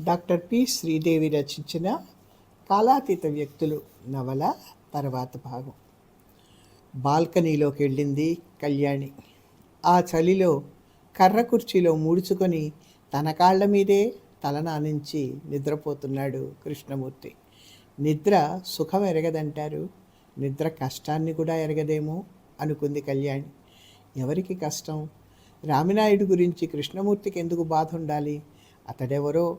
Doctor P Sridevi రచించిన కాలాతీత వ్యక్తులు నవల తర్వాత భాగం. బాల్కనీలోకి వెళ్ళింది కళ్యాణి. ఆ చలిలో కర్ర కుర్చీలో ముడుచుకొని తన కాళ్ళ మీదే తలనానించి నిద్రపోతున్నాడు కృష్ణమూర్తి. నిద్ర సుఖం ఎరగదంటారు. నిద్ర కష్టాన్ని కూడా ఎరగదేమో అనుకుంది కళ్యాణి. ఎవరికి కష్టం? రామినాయుడు గురించి కృష్ణమూర్తికి ఎందుకు బాధ ఉండాలి? అతడెవరో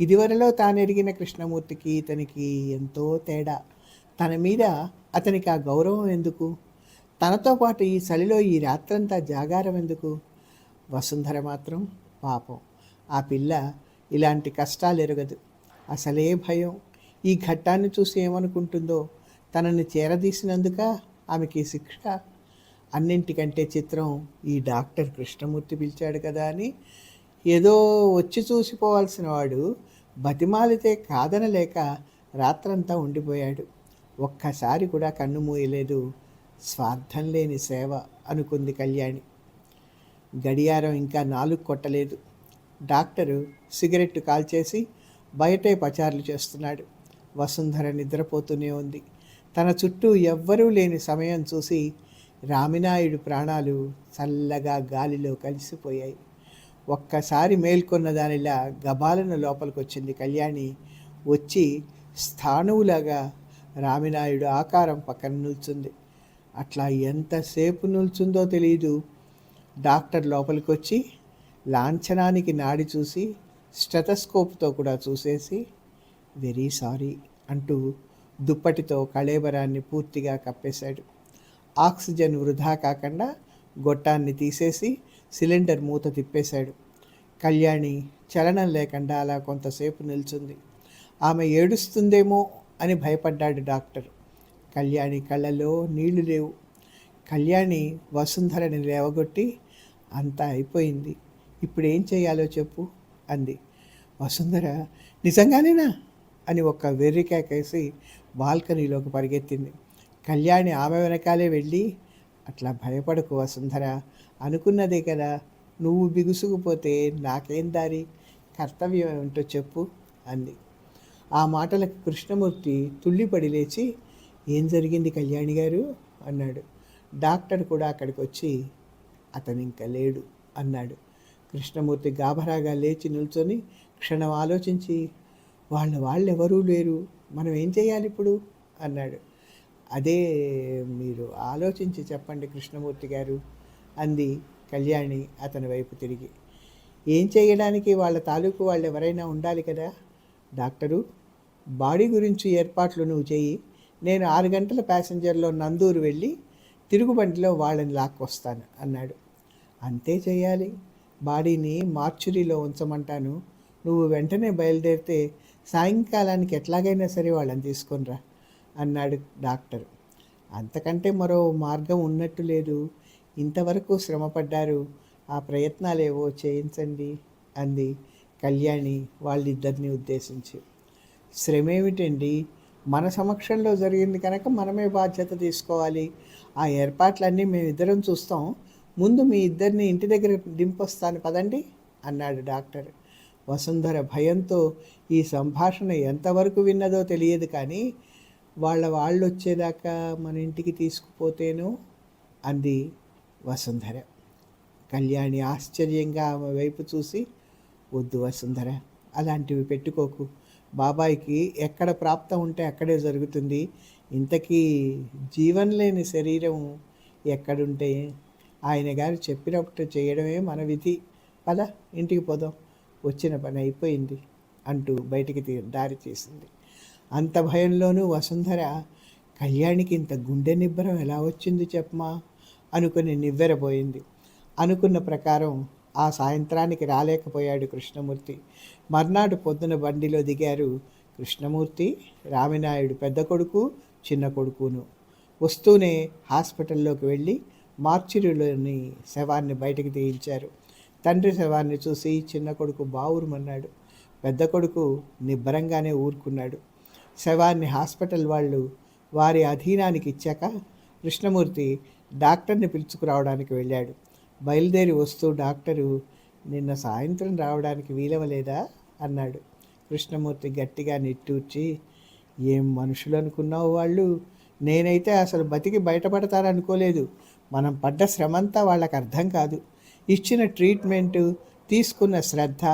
ఇదివరలో తానెరిగిన కృష్ణమూర్తికి ఇతనికి ఎంతో తేడా. తన మీద అతనికి ఆ గౌరవం ఎందుకు? తనతో పాటు ఈ చలిలో ఈ రాత్రంతా జాగారం ఎందుకు? వసుంధర మాత్రం పాపం. ఆ పిల్ల ఇలాంటి కష్టాలు ఎరగదు. అసలే భయం. ఈ ఘట్టాన్ని చూసి ఏమనుకుంటుందో? తనని చేరదీసినందుక ఆమెకి శిక్ష? అన్నింటికంటే చిత్రం ఈ డాక్టర్ కృష్ణమూర్తి పిలిచాడు కదా అని. ఏదో వచ్చి చూసిపోవాల్సిన వాడు బతిమాలితే కాదనలేక రాత్రంతా ఉండిపోయాడు. ఒక్కసారి కూడా కన్ను మూయలేదు. స్వార్థం లేని సేవ అనుకుంది కళ్యాణి. గడియారం ఇంకా నాలుగు కొట్టలేదు. డాక్టరు సిగరెట్ కాల్చేసి బయటే పచారులు చేస్తున్నాడు. వసుంధర నిద్రపోతూనే ఉంది. తన చుట్టూ ఎవ్వరూ లేని సమయం చూసి రామినాయుడు ప్రాణాలు చల్లగా గాలిలో కలిసిపోయాయి. ఒక్కసారి మేల్కొన్న దానిలా గబాలను లోపలికి వచ్చింది కళ్యాణి. వచ్చి స్థాణువులాగా రామినాయుడు ఆకారం పక్కన నిల్చుంది. అట్లా ఎంతసేపు నిల్చుందో తెలియదు డాక్టర్ లోపలికి వచ్చి లాంఛనానికి నాడి చూసి స్టెథస్కోప్తో కూడా చూసేసి వెరీ సారీ అంటూ దుప్పటితో కళేబరాన్ని పూర్తిగా కప్పేశాడు. ఆక్సిజన్ వృధా కాకుండా గొట్టాన్ని తీసేసి సిలిండర్ మూత తిప్పేశాడు. కళ్యాణి చలనం లేకుండా అలా కొంతసేపు నిల్చుంది. ఆమె ఏడుస్తుందేమో అని భయపడ్డాడు డాక్టర్. కళ్యాణి కళ్ళలో నీళ్ళు లేవు. కళ్యాణి వసుంధరని లేవగొట్టి అంతా అయిపోయింది. ఇప్పుడు ఏం చేయాలో చెప్పు అంది. వసుంధర నిజంగానేనా? అని ఒక్క వెర్రికేకేసి బాల్కనీలోకి పరిగెత్తింది. కళ్యాణి ఆమె వెనకాలే వెళ్ళి అట్లా భయపడకు వసుంధర. అనుకున్నదే కదా. నువ్వు బిగుసుకుపోతే నాకేం దారి? కర్తవ్యం ఏమిటో చెప్పు అంది. ఆ మాటలకు కృష్ణమూర్తి తుళ్ళిపడి లేచి ఏం జరిగింది కళ్యాణి గారు? అన్నాడు. డాక్టర్ కూడా అక్కడికి వచ్చి అతను ఇంకా లేడు అన్నాడు. కృష్ణమూర్తి గాభరాగా లేచి నిల్చొని క్షణం ఆలోచించి వాళ్ళ వాళ్ళు ఎవరూ లేరు. మనం ఏం చేయాలి ఇప్పుడు అన్నాడు. అదే మీరు ఆలోచించి చెప్పండి కృష్ణమూర్తి గారు అంది కళ్యాణి అతని వైపు తిరిగి. ఏం చేయడానికి వాళ్ళ తాలూకు వాళ్ళు ఎవరైనా ఉండాలి కదా? డాక్టరు బాడీ గురించి ఏర్పాట్లు నువ్వు చెయ్యి. నేను ఆరు గంటల ప్యాసింజర్లో నందూరు వెళ్ళి తిరుగుబండిలో వాళ్ళని లాక్కొస్తాను అన్నాడు. అంతే చేయాలి. బాడీని మార్చురీలో ఉంచమంటాను. నువ్వు వెంటనే బయలుదేరితే సాయంకాలానికి ఎట్లాగైనా సరే వాళ్ళని తీసుకొనిరా. అన్నాడు డాక్టర్. అంతకంటే మరో మార్గం ఉన్నట్టు లేదు. ఇంతవరకు శ్రమపడ్డారు. ఆ ప్రయత్నాలేవో చేయించండి అంది కళ్యాణి వాళ్ళిద్దరిని ఉద్దేశించి. శ్రమేమిటండి? మన సమక్షంలో జరిగింది కనుక మనమే బాధ్యత తీసుకోవాలి. ఆ ఏర్పాట్లన్నీ మేమిద్దరం చూస్తాం. ముందు మీ ఇద్దరిని ఇంటి దగ్గర దింపొస్తాను పదండి అన్నాడు డాక్టర్. వసుంధర భయంతో ఈ సంభాషణ ఎంతవరకు విన్నదో తెలియదు కానీ వాళ్ళ వాళ్ళు వచ్చేదాకా మన ఇంటికి తీసుకుపోతేనో అంది వసుంధర. కళ్యాణి ఆశ్చర్యంగా ఆమె వైపు చూసి వద్దు వసుంధర అలాంటివి పెట్టుకోకు. బాబాయికి ఎక్కడ ప్రాప్తం ఉంటే అక్కడే జరుగుతుంది. ఇంతకీ జీవం లేని శరీరం ఎక్కడుంటే ఆయన గారు చెప్పినప్పుడు చేయడమే మన విధి. పద ఇంటికి పోదాం. వచ్చిన పని అయిపోయింది అంటూ బయటికి దారి చేసింది అంత భయంలోనూ వసుంధర కళ్యాణికి ఇంత గుండె నిబ్బరం ఎలా వచ్చింది చెప్పమా? అనుకుని నివ్వెరపోయింది అనుకున్న ప్రకారం ఆ సాయంత్రానికి రాలేకపోయాడు కృష్ణమూర్తి. మర్నాడు పొద్దున బండిలో దిగారు కృష్ణమూర్తి రామినాయుడు పెద్ద కొడుకు చిన్న కొడుకును. వస్తూనే హాస్పిటల్లోకి వెళ్ళి మార్చిరిలోని శవాన్ని బయటకు తీయించారు. తండ్రి శవాన్ని చూసి చిన్న కొడుకు బావురుమన్నాడు. పెద్ద కొడుకు నిబ్బరంగానే ఊరుకున్నాడు. శవాన్ని హాస్పిటల్ వాళ్ళు వారి అధీనానికి ఇచ్చాక కృష్ణమూర్తి డాక్టర్ని పిలుచుకురావడానికి వెళ్ళాడు. బయలుదేరి వస్తూ డాక్టరు నిన్న సాయంత్రం రావడానికి వీలవలేదా? అన్నాడు. కృష్ణమూర్తి గట్టిగా నిట్టూర్చి ఏం మనుషులు అనుకున్నావు వాళ్ళు? నేనైతే అసలు బతికి బయటపడతారనుకోలేదు. మనం పడ్డ శ్రమంతా వాళ్ళకి అర్థం కాదు. ఇచ్చిన ట్రీట్మెంటు తీసుకున్న శ్రద్ధ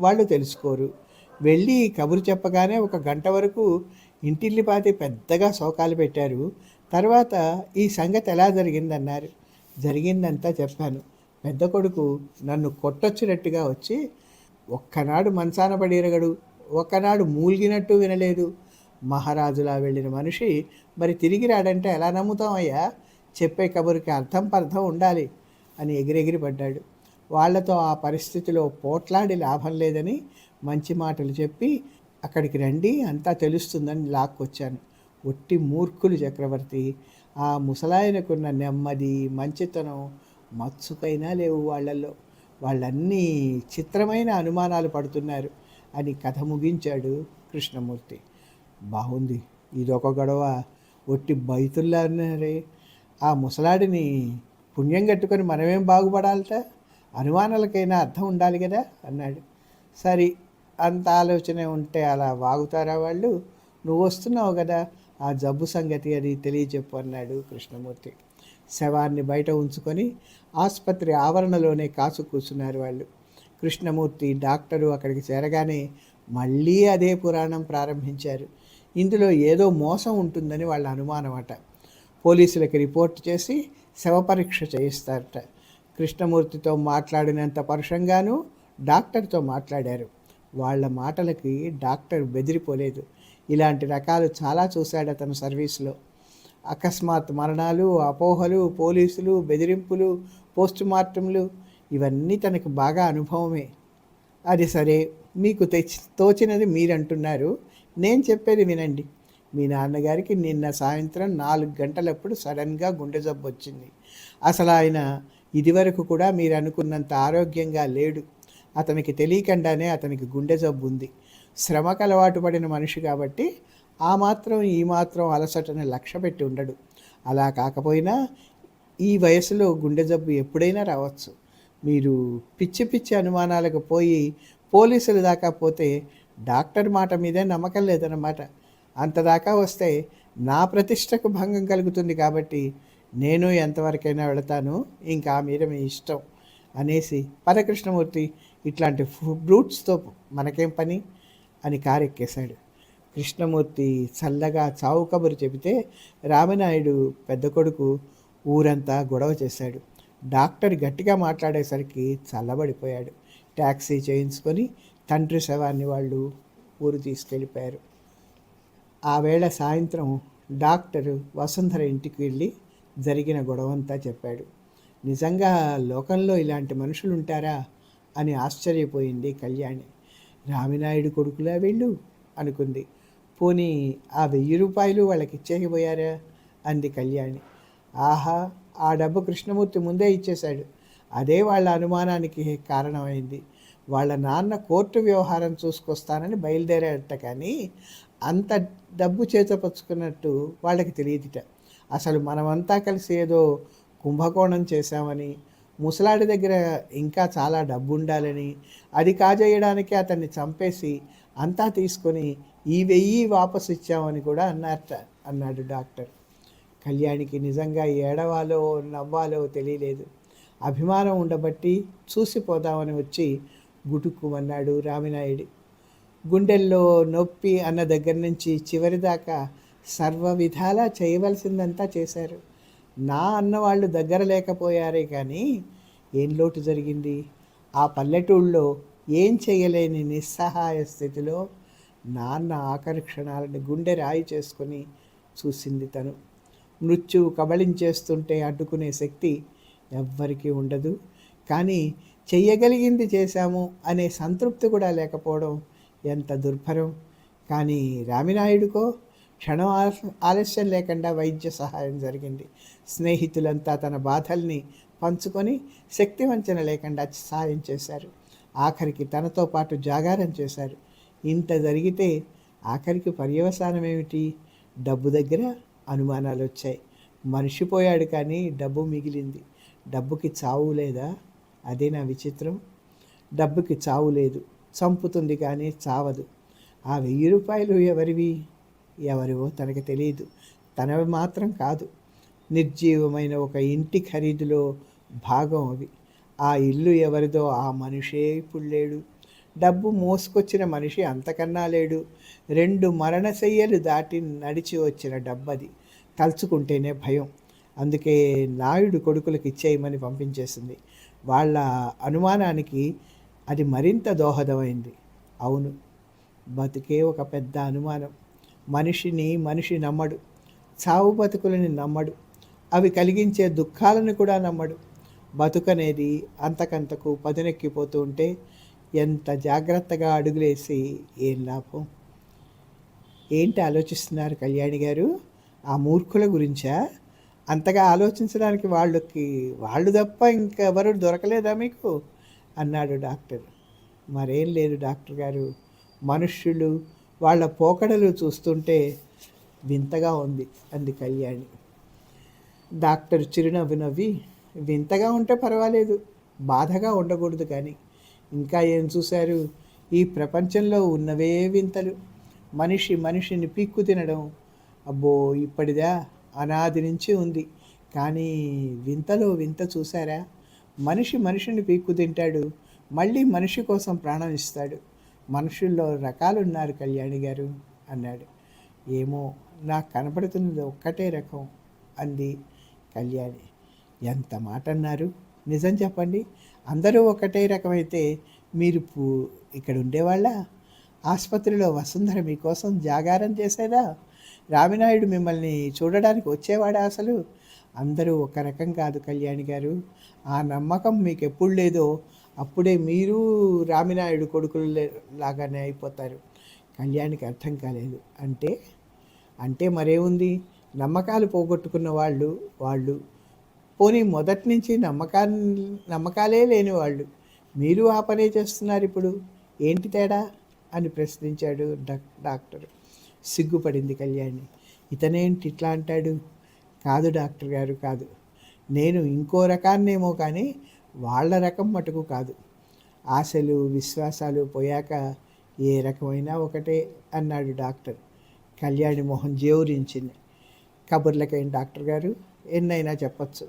వాళ్ళు తెలుసుకోరు. వెళ్ళి కబురు చెప్పగానే ఒక గంట వరకు ఇంటిల్లిపాతి పెద్దగా శోకాలు పెట్టారు. తర్వాత ఈ సంగతి ఎలా జరిగిందన్నారు. జరిగిందంతా చెప్పాను. పెద్ద కొడుకు నన్ను కొట్టొచ్చినట్టుగా వచ్చి ఒక్కనాడు మంచాన పడిరగడు ఒక్కనాడు మూలిగినట్టు వినలేదు. మహారాజులా వెళ్ళిన మనిషి మరి తిరిగి రాడంటే ఎలా నమ్ముతామయ్యా చెప్పే కబురికి అర్థం పర్థం ఉండాలి అని ఎగిరెగిరి పడ్డాడు. వాళ్ళతో ఆ పరిస్థితిలో పోట్లాడి లాభం లేదని మంచి మాటలు చెప్పి అక్కడికి రండి అంతా తెలుస్తుందని లాక్కొచ్చాను. ఒట్టి మూర్ఖులు చక్రవర్తి. ఆ ముసలాయనకున్న నెమ్మది మంచితనం మత్సుకైనా లేవు వాళ్ళల్లో. వాళ్ళన్నీ చిత్రమైన అనుమానాలు పడుతున్నారు అని కథ ముగించాడు కృష్ణమూర్తి. బాగుంది ఇదొక గొడవ. ఒట్టి బైతుల్లారే ఆ ముసలాడిని పుణ్యం కట్టుకొని మనమేం బాగుపడాలట? అనుమానాలకైనా అర్థం ఉండాలి కదా? అన్నాడు. సరే అంత ఆలోచనే ఉంటే అలా వాగుతారా వాళ్ళు? నువ్వు వస్తున్నావు కదా ఆ జబ్బు సంగతి అది తెలియచెప్పు అన్నాడు కృష్ణమూర్తి. శవాన్ని బయట ఉంచుకొని ఆసుపత్రి ఆవరణలోనే కాసు కూర్చున్నారు వాళ్ళు. కృష్ణమూర్తి డాక్టరు అక్కడికి చేరగానే మళ్ళీ అదే పురాణం ప్రారంభించారు. ఇందులో ఏదో మోసం ఉంటుందని వాళ్ళ అనుమానం అట పోలీసులకి రిపోర్ట్ చేసి శవ పరీక్ష చేయిస్తారట. కృష్ణమూర్తితో మాట్లాడినంత పరుషంగాను డాక్టర్తో మాట్లాడారు. వాళ్ళ మాటలకి డాక్టర్ బెదిరిపోలేదు. ఇలాంటి రకాలు చాలా చూశాడు అతను సర్వీస్లో. అకస్మాత్ మరణాలు అపోహలు పోలీసులు బెదిరింపులు పోస్ట్ మార్టంలు ఇవన్నీ తనకు బాగా అనుభవమే. అది సరే మీకు తెచ్చి తోచినది మీరంటున్నారు. నేను చెప్పేది వినండి. మీ నాన్నగారికి నిన్న సాయంత్రం నాలుగు గంటలప్పుడు సడన్గా గుండె జబ్బు వచ్చింది అసలు ఆయన ఇదివరకు కూడా మీరు అనుకున్నంత ఆరోగ్యంగా లేడు. అతనికి తెలియకుండానే అతనికి గుండె జబ్బు ఉంది. శ్రమకు అలవాటు పడిన మనిషి కాబట్టి ఆ మాత్రం ఈ మాత్రం అలసటని లక్ష్య పెట్టి ఉండడు. అలా కాకపోయినా ఈ వయసులో గుండె జబ్బు ఎప్పుడైనా రావచ్చు. మీరు పిచ్చి పిచ్చి అనుమానాలకు పోయి పోలీసుల దాకా పోతే డాక్టర్ మాట మీదే నమ్మకం లేదన్నమాట. అంతదాకా వస్తే నా ప్రతిష్టకు భంగం కలుగుతుంది కాబట్టి నేను ఎంతవరకైనా వెళతాను ఇంకా మీద మీ ఇష్టం అనేసి పరకృష్ణమూర్తి ఇట్లాంటి బ్రూట్స్తో మనకేం పని? అని కారెక్కేశాడు. కృష్ణమూర్తి చల్లగా చావు కబురు చెబితే రామనాయుడు పెద్ద కొడుకు ఊరంతా గొడవ చేశాడు. డాక్టర్ గట్టిగా మాట్లాడేసరికి చల్లబడిపోయాడు. ట్యాక్సీ చేయించుకొని తండ్రి శవాన్ని వాళ్ళు ఊరు తీసుకెళ్ళిపోయారు. ఆ వేళ సాయంత్రం డాక్టరు వసుంధర ఇంటికి వెళ్ళి జరిగిన గొడవంతా చెప్పాడు. నిజంగా లోకంలో ఇలాంటి మనుషులు ఉంటారా అని ఆశ్చర్యపోయింది కళ్యాణి. రామినాయుడు కొడుకులా వెళ్ళు అనుకుంది. పోనీ ఆ వెయ్యి రూపాయలు వాళ్ళకి ఇచ్చేయబోయారా? అంది కళ్యాణి. ఆహా ఆ డబ్బు కృష్ణమూర్తి ముందే ఇచ్చేశాడు. అదే వాళ్ళ అనుమానానికి కారణమైంది. వాళ్ళ నాన్న కోర్టు వ్యవహారం చూసుకొస్తానని బయలుదేరాడట కానీ అంత డబ్బు చేతపరుచుకున్నట్టు వాళ్ళకి తెలియదుట. అసలు మనమంతా కలిసి ఏదో కుంభకోణం చేశామని ముసలాడి దగ్గర ఇంకా చాలా డబ్బు ఉండాలని అది కాజేయడానికి అతన్ని చంపేసి అంతా తీసుకొని ఈ వెయ్యి వాపసు ఇచ్చామని కూడా అన్నారట అన్నాడు డాక్టర్. కళ్యాణికి నిజంగా ఏడవాలో నవ్వాలో తెలియలేదు. అభిమానం ఉండబట్టి చూసిపోదామని వచ్చి గుటుక్కుమన్నాడు రామినాయుడు. గుండెల్లో నొప్పి అన్న దగ్గర నుంచి చివరిదాకా సర్వ విధాలా చేయవలసిందంతా చేశారు. నా అన్నవాళ్ళు దగ్గర లేకపోయారే కానీ ఏం లోటు జరిగింది? ఆ పల్లెటూళ్ళలో ఏం చేయలేని నిస్సహాయ స్థితిలో నాన్న ఆఖరి క్షణాలను గుండె రాయి చేసుకొని చూసింది తను. మృత్యువు కబళించేస్తుంటే అడ్డుకునే శక్తి ఎవ్వరికీ ఉండదు. కానీ చెయ్యగలిగింది చేశాము అనే సంతృప్తి కూడా లేకపోవడం ఎంత దుర్భరం. కానీ రామినాయుడుకో క్షణం ఆలస్యం లేకుండా వైద్య సహాయం జరిగింది. స్నేహితులంతా తన బాధల్ని పంచుకొని శక్తివంచన లేకుండా సాయం చేశారు. ఆఖరికి తనతో పాటు జాగారం చేశారు. ఇంత జరిగితే ఆఖరికి పర్యవసానం ఏమిటి? డబ్బు దగ్గర అనుమానాలు వచ్చాయి. మనిషిపోయాడు కానీ డబ్బు మిగిలింది. డబ్బుకి చావు లేదా? అదే నా విచిత్రం. డబ్బుకి చావు లేదు. చంపుతుంది కానీ చావదు. ఆ వెయ్యి రూపాయలు ఎవరివి? ఎవరివో తనకు తెలియదు. తనవి మాత్రం కాదు. నిర్జీవమైన ఒక ఇంటి ఖరీదులో భాగం అవి. ఆ ఇల్లు ఎవరిదో ఆ మనిషే ఇప్పుడు లేడు. డబ్బు మోసుకొచ్చిన మనిషి అంతకన్నా లేడు. రెండు మరణశయ్యలు దాటి నడిచి వచ్చిన డబ్బది. తలుచుకుంటేనే భయం. అందుకే నాయుడు కొడుకులకు ఇచ్చేయమని పంపించేసింది. వాళ్ళ అనుమానానికి అది మరింత దోహదమైంది. అవును బతికే ఒక పెద్ద అనుమానం. మనిషిని మనిషి నమ్మడు. చావు బతుకులని నమ్మడు. అవి కలిగించే దుఃఖాలను కూడా నమ్మడు. బతుకనేది అంతకంతకు పదునెక్కిపోతూ ఉంటే ఎంత జాగ్రత్తగా అడుగులేసి ఏం లాభం? ఏంటి ఆలోచిస్తున్నారు కళ్యాణి గారు? ఆ మూర్ఖుల గురించా? అంతగా ఆలోచించడానికి వాళ్ళకి వాళ్ళు తప్ప ఇంకెవరు దొరకలేదా మీకు? అన్నాడు డాక్టర్. మరేం లేదు డాక్టర్ గారు. మనుష్యులు వాళ్ళ పోకడలు చూస్తుంటే వింతగా ఉంది అంది కళ్యాణి. డాక్టర్ చిరునవ్వు నవ్వి వింతగా ఉంటే పర్వాలేదు బాధగా ఉండకూడదు కానీ ఇంకా ఏం చూశారు? ఈ ప్రపంచంలో ఉన్నవే వింతలు. మనిషి మనిషిని పీక్కు తినడం అబ్బో ఇప్పటిదా అనాది నుంచి ఉంది. కానీ వింతలో వింత చూసారా మనిషి మనిషిని పీక్కు తింటాడు మళ్ళీ మనిషి కోసం ప్రాణం ఇస్తాడు. మనుషుల్లో రకాలున్నారు కళ్యాణి గారు అన్నాడు. ఏమో నాకు కనపడుతున్నది ఒక్కటే రకం అంది కళ్యాణి. ఎంత మాట అన్నారు? నిజం చెప్పండి. అందరూ ఒకటే రకమైతే మీరు పూ- ఇక్కడ ఉండేవాళ్ళ? ఆసుపత్రిలో వసుంధర మీకోసం జాగారం చేసేదా? రామినాయుడు మిమ్మల్ని చూడడానికి వచ్చేవాడా అసలు? అందరూ ఒక రకం కాదు కళ్యాణి గారు. ఆ నమ్మకం మీకు ఎప్పుడు లేదో అప్పుడే మీరు రామినాయుడు కొడుకులు లాగానే అయిపోతారు. కళ్యాణికి అర్థం కాలేదు. అంటే అంటే మరేముంది? నమ్మకాలు పోగొట్టుకున్న వాళ్ళు వాళ్ళు పోనీ మొదటి నుంచి నమ్మకా నమ్మకాలే లేని వాళ్ళు. మీరు ఆ పనే చేస్తున్నారు ఇప్పుడు. ఏంటి తేడా? అని ప్రశ్నించాడు డాక్ డాక్టర్. సిగ్గుపడింది కళ్యాణి. ఇతనేంటి ఇట్లా అంటాడు? కాదు డాక్టర్ గారు కాదు. నేను ఇంకో రకాన్నేమో కానీ వాళ్ళ రకం మటుకు కాదు. ఆశలు విశ్వాసాలు పోయాక ఏ రకమైనా ఒకటే అన్నాడు డాక్టర్. కళ్యాణి మొహం జేవురించింది కబుర్లకేం డాక్టర్ గారు? ఎన్నైనా చెప్పచ్చు.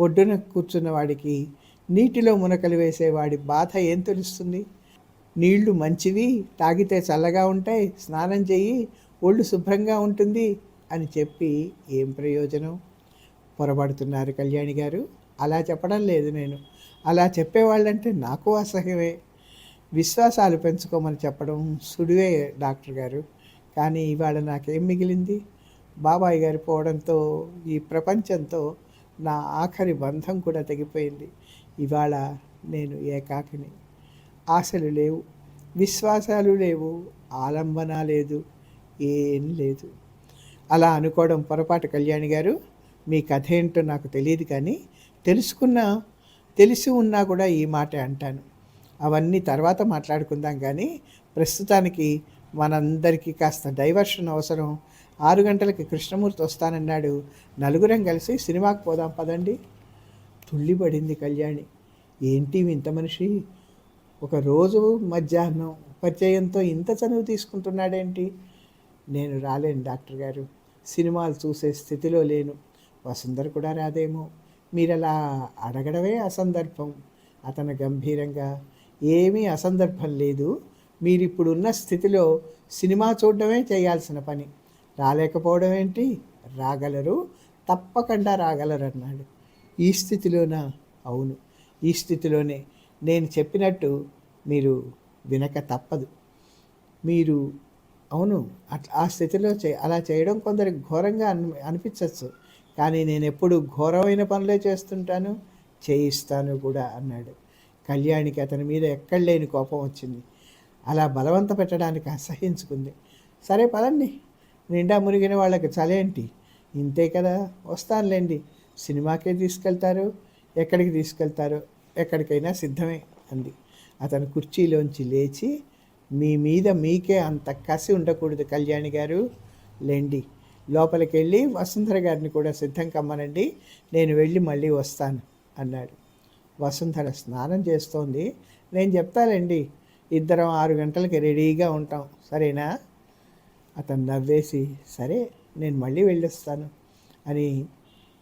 ఒడ్డున కూర్చున్న వాడికి నీటిలో మునకలు వేసేవాడి బాధ ఏం తెలుస్తుంది? నీళ్ళు మంచివి తాగితే చల్లగా ఉంటాయి స్నానం చేయి ఒళ్ళు శుభ్రంగా ఉంటుంది అని చెప్పి ఏం ప్రయోజనం? పొరబడుతున్నారు కళ్యాణి గారు. అలా చెప్పడం లేదు నేను. అలా చెప్పేవాళ్ళంటే నాకు అసహ్యమే. విశ్వాసాలు పెంచుకోమని చెప్పడం సుడివే డాక్టర్ గారు. కానీ ఇవాళ నాకేం మిగిలింది? బాబాయ్ గారు పోవడంతో ఈ ప్రపంచంతో నా ఆఖరి బంధం కూడా తెగిపోయింది. ఇవాళ నేను ఏకాకిని. ఆశలు లేవు విశ్వాసాలు లేవు ఆలంబన లేదు ఏం లేదు. అలా అనుకోవడం పొరపాటు కళ్యాణి గారు. మీ కథ ఏంటో నాకు తెలియదు కానీ తెలుసుకున్నా తెలిసి ఉన్నా కూడా ఈ మాట అంటాను. అవన్నీ తర్వాత మాట్లాడుకుందాం కానీ ప్రస్తుతానికి మనందరికీ కాస్త డైవర్షన్ అవసరం. ఆరు గంటలకి కృష్ణమూర్తి వస్తానన్నాడు. నలుగురం కలిసి సినిమాకి పోదాం పదండి. తుళ్ళిపడింది కళ్యాణి. ఏంటి ఇంత మనిషి? ఒక రోజు మధ్యాహ్నం పరిచయంతో ఇంత చనువు తీసుకుంటున్నాడేంటి? నేను రాలేను డాక్టర్ గారు. సినిమాలు చూసే స్థితిలో లేను. వసుంధర కూడా రాదేమో. మీరు అలా అడగడమే అసందర్భం. అతను గంభీరంగా ఏమీ అసందర్భం లేదు. మీరిప్పుడున్న స్థితిలో సినిమా చూడడమే చేయాల్సిన పని. రాలేకపోవడం ఏంటి? రాగలరు. తప్పకుండా రాగలరు అన్నాడు ఈ స్థితిలోనా? అవును. ఈ స్థితిలోనే. నేను చెప్పినట్టు మీరు వినక తప్పదు. మీరు అవును అట్లా ఆ స్థితిలో చే అలా చేయడం కొందరికి ఘోరంగా అని అనిపించవచ్చు కానీ నేను ఎప్పుడు ఘోరమైన పనులే చేస్తుంటాను చేయిస్తాను కూడా అన్నాడు. కళ్యాణికి అతని మీద ఎక్కడ లేని కోపం వచ్చింది. అలా బలవంత పెట్టడానికి అసహించుకుంది. సరే పదండి నిండా మునిగిన వాళ్ళకి చలేంటి ఇంతే కదా వస్తానులేండి. సినిమాకే తీసుకెళ్తారు ఎక్కడికి తీసుకెళ్తారో ఎక్కడికైనా సిద్ధమే అంది. అతను కుర్చీలోంచి లేచి మీ మీద మీకే అంత కసి ఉండకూడదు కళ్యాణి గారు లేండి. లోపలికి వెళ్ళి వసుంధర గారిని కూడా సిద్ధం కమ్మనండి నేను వెళ్ళి మళ్ళీ వస్తాను అన్నాడు. వసుంధర స్నానం చేస్తోంది. నేను చెప్తానండి ఇద్దరం ఆరు గంటలకి రెడీగా ఉంటాం సరేనా? అతను నవ్వేసి సరే నేను మళ్ళీ వెళ్ళొస్తాను అని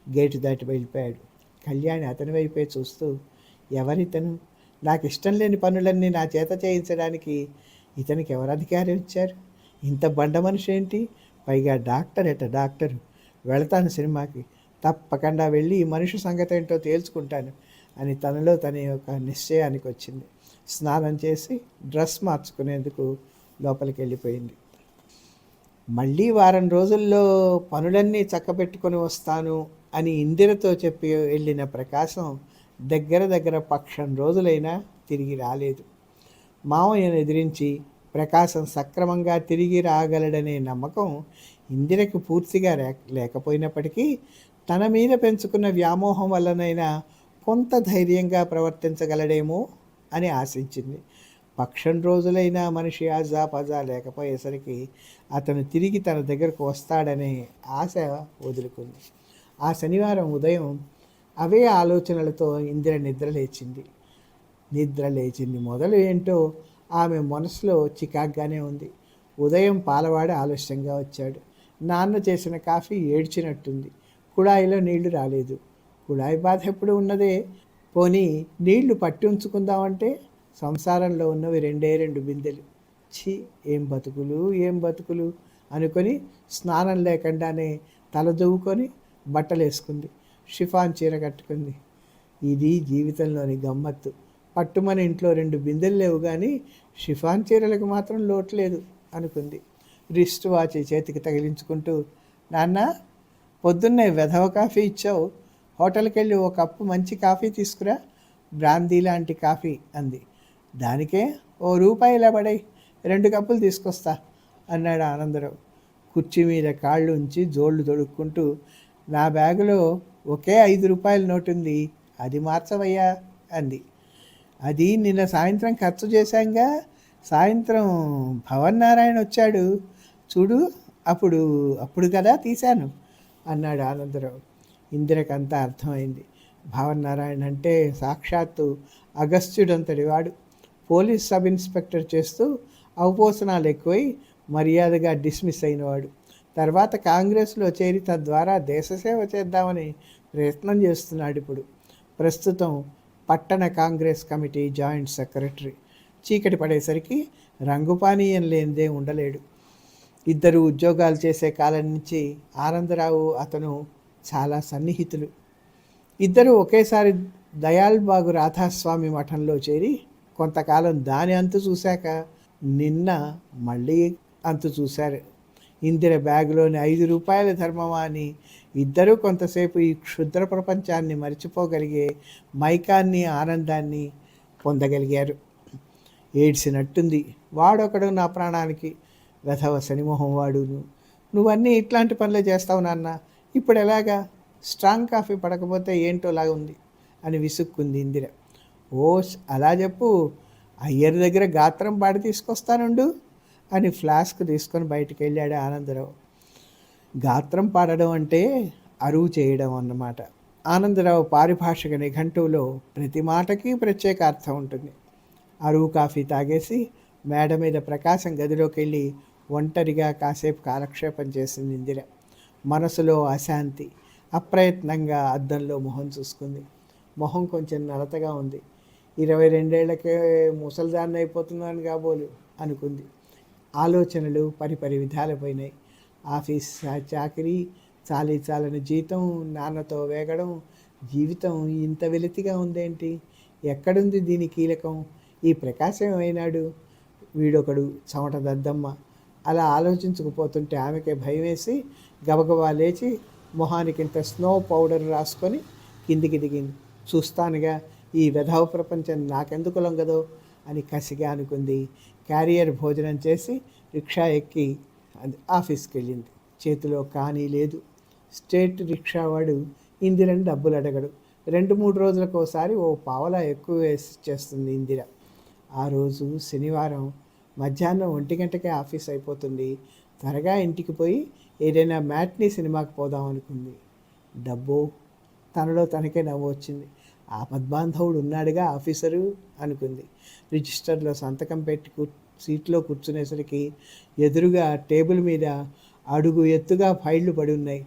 గేటు దాటి వెళ్ళిపోయాడు. కళ్యాణి అతని వైపే చూస్తూ ఎవరితను? నాకు ఇష్టం లేని పనులన్నీ నా చేత చేయించడానికి ఇతనికి ఎవరు అధికారం ఇచ్చారు? ఇంత బండ మనిషి ఏంటి పైగా డాక్టర్ ఎట డాక్టర్ వెళతాను సినిమాకి తప్పకుండా వెళ్ళి ఈ మనిషి సంగతి ఏంటో తేల్చుకుంటాను అని తనలో తన ఒక నిశ్చయానికి వచ్చింది. స్నానం చేసి డ్రెస్ మార్చుకునేందుకు లోపలికి వెళ్ళిపోయింది. మళ్ళీ వారం రోజుల్లో పనులన్నీ చక్కబెట్టుకొని వస్తాను అని ఇందిరతో చెప్పి వెళ్ళిన ప్రకాశం దగ్గర దగ్గర పక్షం రోజులైనా తిరిగి రాలేదు. మామయ్యను ఎదిరించి ప్రకాశం సక్రమంగా తిరిగి రాగలడనే నమ్మకం ఇందిరకు పూర్తిగా లేకపోయినప్పటికీ తన మీద పెంచుకున్న వ్యామోహం వల్లనైనా కొంత ధైర్యంగా ప్రవర్తించగలడేమో అని ఆశించింది. పక్షం రోజులైనా మనిషి ఆజా పజా లేకపోయేసరికి అతను తిరిగి తన దగ్గరకు వస్తాడనే ఆశ వదులుకుంది. ఆ శనివారం ఉదయం అవే ఆలోచనలతో ఇందిర నిద్ర లేచింది. నిద్ర లేచింది మొదలు ఏంటో ఆమె మనసులో చికాగ్గానే ఉంది. ఉదయం పాలవాడ ఆలస్యంగా వచ్చాడు. నాన్న చేసిన కాఫీ ఏడ్చినట్టుంది. కుళాయిలో నీళ్ళు రాలేదు. కుళాయి బాధ ఎప్పుడు ఉన్నదే? పోనీ నీళ్ళు పట్టి ఉంచుకుందామంటే? సంసారంలో ఉన్నవి రెండే రెండు బిందెలు. ఛీ ఏం బతుకులు ఏం బతుకులు? అనుకొని స్నానం లేకుండానే తల దువ్వుకొని బట్టలు వేసుకుంది షిఫాన్ చీర కట్టుకుంది. ఇది జీవితంలోని గమ్మత్తు. పట్టుమని ఇంట్లో రెండు బిందెలు లేవు కానీ షిఫాన్ చీరలకు మాత్రం లోటు లేదు అనుకుంది. రిస్ట్ వాచ్ చేతికి తగిలించుకుంటూ నాన్న పొద్దున్నే వెధవ కాఫీ ఇచ్చావు. హోటల్కి వెళ్ళి ఓ కప్పు మంచి కాఫీ తీసుకురా. బ్రాందీ లాంటి కాఫీ అంది. దానికే ఓ రూపాయి ఇలా పడై రెండు కప్పులు తీసుకొస్తా అన్నాడు ఆనందరావు. కుర్చీ మీద కాళ్ళు ఉంచి జోళ్ళు తొడుక్కుంటూ నా బ్యాగులో ఒకే ఐదు రూపాయల నోటు ఉంది అది మార్చవయ్యా అంది. అది నిన్న సాయంత్రం ఖర్చు చేశాంగా. సాయంత్రం భవన్ నారాయణ వచ్చాడు. చూడు అప్పుడు అప్పుడు కదా తీశాను అన్నాడు ఆనందరావు. ఇందిరకంతా అర్థమైంది. భవన్ నారాయణ అంటే సాక్షాత్తు అగస్త్యుడంతటి వాడు. పోలీస్ సబ్ ఇన్స్పెక్టర్ చేస్తూ అవపోసనాలు ఎక్కువై మర్యాదగా డిస్మిస్ అయినవాడు. తర్వాత కాంగ్రెస్లో చేరి తద్వారా దేశసేవ చేద్దామని ప్రయత్నం చేస్తున్నాడు ఇప్పుడు. ప్రస్తుతం పట్టణ కాంగ్రెస్ కమిటీ జాయింట్ సెక్రటరీ. చీకటి పడేసరికి రంగుపానీయం లేనిదే ఉండలేడు. ఇద్దరు ఉద్యోగాలు చేసే కాలం నుంచి ఆనందరావు అతను చాలా సన్నిహితులు. ఇద్దరు ఒకేసారి దయాల్బాగు రాధాస్వామి మఠంలో చేరి కొంతకాలం దాని అంతు చూశాక నిన్న మళ్ళీ అంతు చూశారు. ఇందిర బ్యాగులోని ఐదు రూపాయల ధర్మమాని ఇద్దరూ కొంతసేపు ఈ క్షుద్ర ప్రపంచాన్ని మరిచిపోగలిగే మైకాన్ని ఆనందాన్ని పొందగలిగారు. ఏడ్చినట్టుంది. వాడొకడు నా ప్రాణానికి వెధవ శనిమోహం వాడును. నువ్వన్నీ ఇట్లాంటి పనులే చేస్తావు నాన్న. ఇప్పుడు ఎలాగా? స్ట్రాంగ్ కాఫీ పడకపోతే ఏంటోలాగా ఉంది అని విసుక్కుంది ఇందిర. ఓ అలా చెప్పు. అయ్యర్ దగ్గర గాత్రం పాడి తీసుకొస్తానుండు. అని ఫ్లాస్క్ తీసుకొని బయటికి వెళ్ళాడు ఆనందరావు. గాత్రం పాడడం అంటే అరువు చేయడం అన్నమాట. ఆనందరావు పారిభాషిక నిఘంటువులో ప్రతి మాటకి ప్రత్యేక అర్థం ఉంటుంది. అరువు కాఫీ తాగేసి మేడ మీద ప్రకాశం గదిలోకి వెళ్ళి ఒంటరిగా కాసేపు కాలక్షేపం చేసింది ఇందిర. మనసులో అశాంతి అప్రయత్నంగా అద్దంలో మొహం చూసుకుంది. మొహం కొంచెం నలతగా ఉంది. ఇరవై రెండేళ్ళకే ముసల్దాన్ని అయిపోతున్నాను కాబోలు అనుకుంది. ఆలోచనలు పరిపరి విధాలపోయినాయి ఆఫీస్ చాకరీ చాలీ చాలని జీతం నాన్నతో వేగడం జీవితం ఇంత వెలితిగా ఉందేంటి? ఎక్కడుంది దీని కీలకం? ఈ ప్రకాశం అయినాడు వీడొకడు చెమట దద్దమ్మ. అలా ఆలోచించకపోతుంటే ఆమెకే భయం వేసి గబగబా లేచి మొహానికి ఇంత స్నో పౌడర్ రాసుకొని కిందికి దిగింది. చూస్తానుగా ఈ వెధవ ప్రపంచం నాకెందుకు లొంగదో? అని కసిగా అనుకుంది క్యారియర్ భోజనం చేసి రిక్షా ఎక్కి ఆఫీస్కి వెళ్ళింది చేతిలో కానీ లేదు. స్టేట్ రిక్షా వాడు ఇందిరని డబ్బులు అడగడు. రెండు మూడు రోజులకు ఒకసారి ఓ పావలా ఎక్కువ వేసి చేస్తుంది ఇందిర. ఆ రోజు శనివారం మధ్యాహ్నం ఒంటి గంటకే ఆఫీస్ అయిపోతుంది. త్వరగా ఇంటికి పోయి ఏదైనా మ్యాట్నీ సినిమాకి పోదాం అనుకుంది. డబ్బు తనలో తనకే నవ్వు వచ్చింది. ఆ ఉన్నాడుగా ఆఫీసరు అనుకుంది. రిజిస్టర్లో సంతకం పెట్టి కూ సీట్లో కూర్చునేసరికి ఎదురుగా టేబుల్ మీద అడుగు ఎత్తుగా ఫైళ్ళు పడి ఉన్నాయి.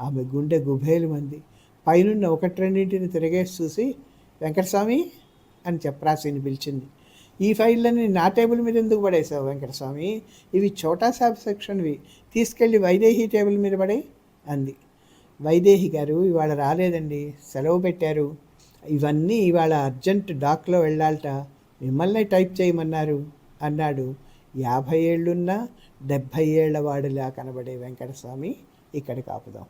ఆమె గుండె గుభేలు మంది పైనున్న ఒకటి రెండింటిని తిరిగేసి చూసి వెంకటస్వామి అని చెప్పరాసిని పిలిచింది. ఈ ఫైళ్ళని నా టేబుల్ మీద ఎందుకు పడేసావు వెంకటస్వామి? ఇవి చోటా సాబ్ సెక్షన్వి తీసుకెళ్ళి వైదేహి టేబుల్ మీద పడే అంది. వైదేహి గారు ఇవాళ రాలేదండి. సెలవు పెట్టారు. ఇవన్నీ ఇవాళ అర్జెంట్ డాక్లో వెళ్ళాలట. మిమ్మల్ని టైప్ చేయమన్నారు. అన్నాడు. యాభై ఏళ్ళున్నా డెబ్భై ఏళ్ళ వాడిలా కనబడే వెంకటస్వామి. ఇక్కడికి ఆపుదాం.